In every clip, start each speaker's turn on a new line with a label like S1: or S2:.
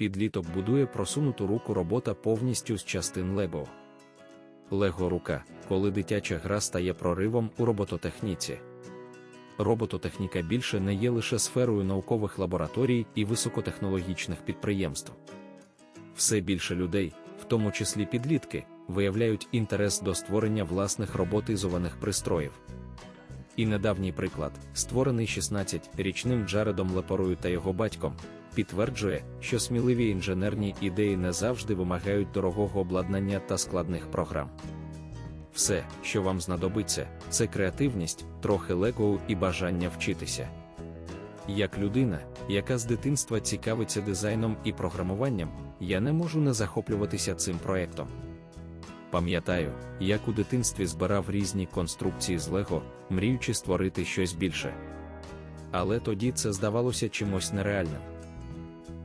S1: підліток будує просунуту руку робота повністю з частин Лего. Лего рука, коли дитяча гра стає проривом у робототехніці. Робототехніка більше не є лише сферою наукових лабораторій і високотехнологічних підприємств. Все більше людей, в тому числі підлітки, виявляють інтерес до створення власних роботизованих пристроїв. І недавній приклад, створений 16-річним Джаредом Лепорою та його батьком, підтверджує, що сміливі інженерні ідеї не завжди вимагають дорогого обладнання та складних програм. Все, що вам знадобиться, це креативність, трохи лего і бажання вчитися. Як людина, яка з дитинства цікавиться дизайном і програмуванням, я не можу не захоплюватися цим проєктом. Пам'ятаю, як у дитинстві збирав різні конструкції з Лего, мріючи створити щось більше. Але тоді це здавалося чимось нереальним.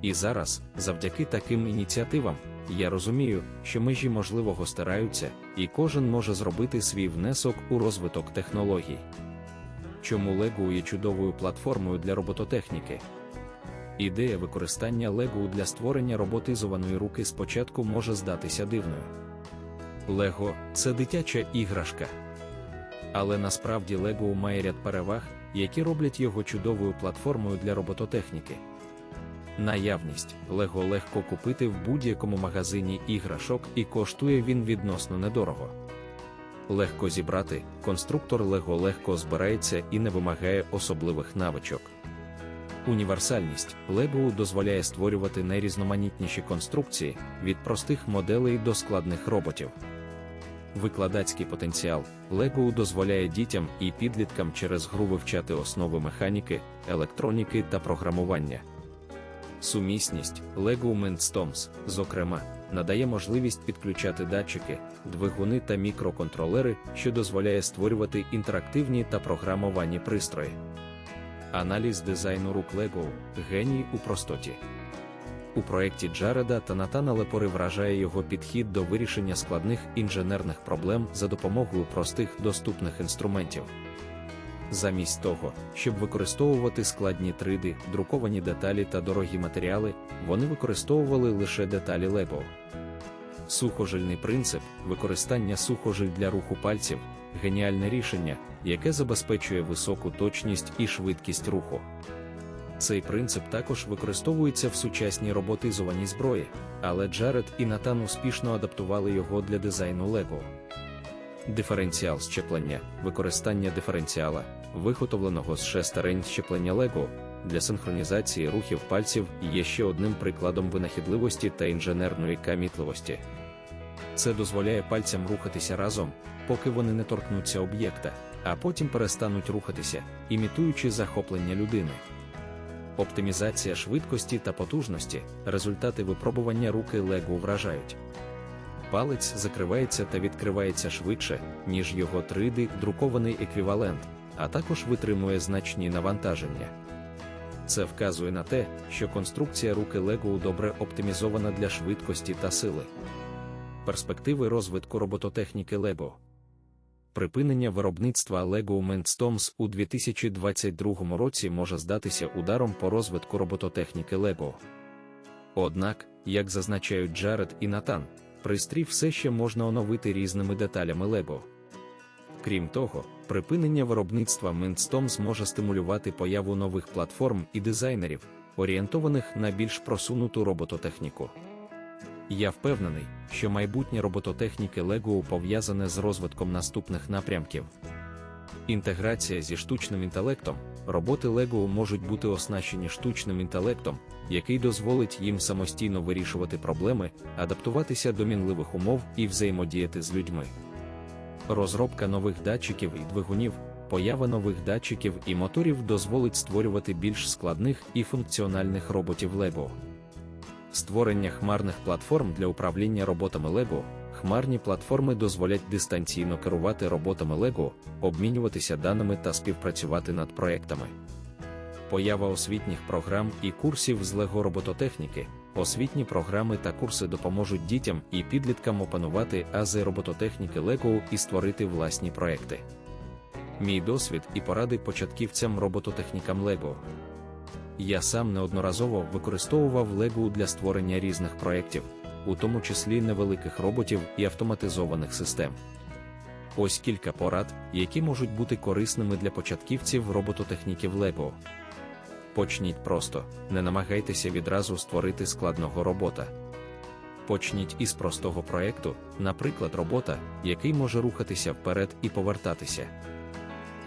S1: І зараз, завдяки таким ініціативам, я розумію, що межі можливого стираються, і кожен може зробити свій внесок у розвиток технологій. Чому Lego є чудовою платформою для робототехніки? Ідея використання Lego для створення роботизованої руки спочатку може здатися дивною. Лего це дитяча іграшка. Але насправді Lego має ряд переваг, які роблять його чудовою платформою для робототехніки. Наявність Лего легко купити в будь-якому магазині іграшок і коштує він відносно недорого. Легко зібрати, конструктор Лего легко збирається і не вимагає особливих навичок. Універсальність Lego дозволяє створювати найрізноманітніші конструкції від простих моделей до складних роботів. Викладацький потенціал Lego дозволяє дітям і підліткам через гру вивчати основи механіки, електроніки та програмування. Сумісність Lego Mindstorms, зокрема, надає можливість підключати датчики, двигуни та мікроконтролери, що дозволяє створювати інтерактивні та програмовані пристрої. Аналіз дизайну рук Lego геній у простоті. У проєкті Джареда та Натана Лепори вражає його підхід до вирішення складних інженерних проблем за допомогою простих доступних інструментів. Замість того, щоб використовувати складні 3D, друковані деталі та дорогі матеріали, вони використовували лише деталі Lego. Сухожильний принцип використання сухожиль для руху пальців геніальне рішення, яке забезпечує високу точність і швидкість руху. Цей принцип також використовується в сучасній роботизованій зброї, але Джаред і Натан успішно адаптували його для дизайну Lego. Диференціал щеплення, використання диференціала, виготовленого з шестерень щеплення Lego, для синхронізації рухів пальців є ще одним прикладом винахідливості та інженерної камітливості. Це дозволяє пальцям рухатися разом, поки вони не торкнуться об'єкта, а потім перестануть рухатися, імітуючи захоплення людини. Оптимізація швидкості та потужності результати випробування руки Lego вражають. Палець закривається та відкривається швидше, ніж його 3D друкований еквівалент, а також витримує значні навантаження. Це вказує на те, що конструкція руки Lego добре оптимізована для швидкості та сили. Перспективи розвитку робототехніки Lego Припинення виробництва Lego Mindstorms у 2022 році може здатися ударом по розвитку робототехніки Lego. Однак, як зазначають Джаред і Натан, пристрій все ще можна оновити різними деталями лего. Крім того, припинення виробництва Mindstorm зможе стимулювати появу нових платформ і дизайнерів, орієнтованих на більш просунуту робототехніку. Я впевнений, що майбутнє робототехніки Lego пов'язане з розвитком наступних напрямків. Інтеграція зі штучним інтелектом, роботи Lego можуть бути оснащені штучним інтелектом, який дозволить їм самостійно вирішувати проблеми, адаптуватися до мінливих умов і взаємодіяти з людьми. Розробка нових датчиків і двигунів, поява нових датчиків і моторів дозволить створювати більш складних і функціональних роботів Lego. Створення хмарних платформ для управління роботами Lego. Хмарні платформи дозволять дистанційно керувати роботами Lego, обмінюватися даними та співпрацювати над проектами. Поява освітніх програм і курсів з Lego робототехніки. Освітні програми та курси допоможуть дітям і підліткам опанувати ази робототехніки Lego і створити власні проекти. Мій досвід і поради початківцям робототехнікам Lego. Я сам неодноразово використовував Lego для створення різних проєктів, у тому числі невеликих роботів і автоматизованих систем. Ось кілька порад, які можуть бути корисними для початківців робототехніків Lego. Почніть просто, не намагайтеся відразу створити складного робота. Почніть із простого проєкту, наприклад, робота, який може рухатися вперед і повертатися.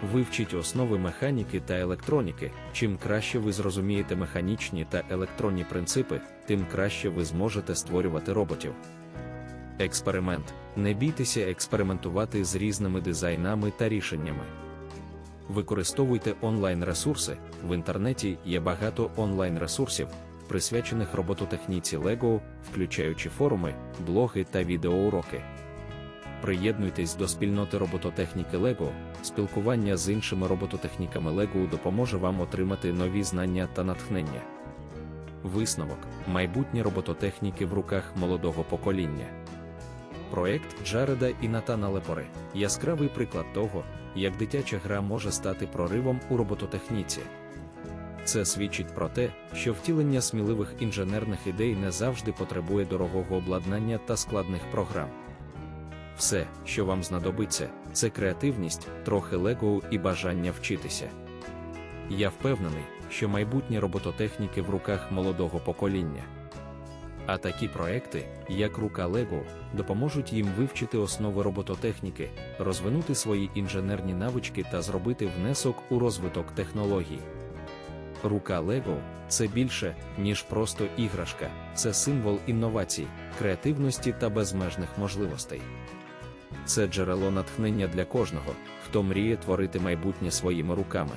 S1: Вивчіть основи механіки та електроніки. Чим краще ви зрозумієте механічні та електронні принципи, тим краще ви зможете створювати роботів. Експеримент. Не бійтеся експериментувати з різними дизайнами та рішеннями. Використовуйте онлайн-ресурси. В інтернеті є багато онлайн-ресурсів, присвячених робототехніці LEGO, включаючи форуми, блоги та відеоуроки. Приєднуйтесь до спільноти робототехніки LEGO, спілкування з іншими робототехніками LEGO допоможе вам отримати нові знання та натхнення. Висновок майбутнє робототехніки в руках молодого покоління. Проект Джареда і Натана Лепори яскравий приклад того, як дитяча гра може стати проривом у робототехніці. Це свідчить про те, що втілення сміливих інженерних ідей не завжди потребує дорогого обладнання та складних програм. Все, що вам знадобиться, це креативність, трохи лего і бажання вчитися. Я впевнений, що майбутнє робототехніки в руках молодого покоління. А такі проекти, як рука Лего, допоможуть їм вивчити основи робототехніки, розвинути свої інженерні навички та зробити внесок у розвиток технологій. Рука Лего це більше, ніж просто іграшка, це символ інновацій, креативності та безмежних можливостей. Це джерело натхнення для кожного, хто мріє творити майбутнє своїми руками.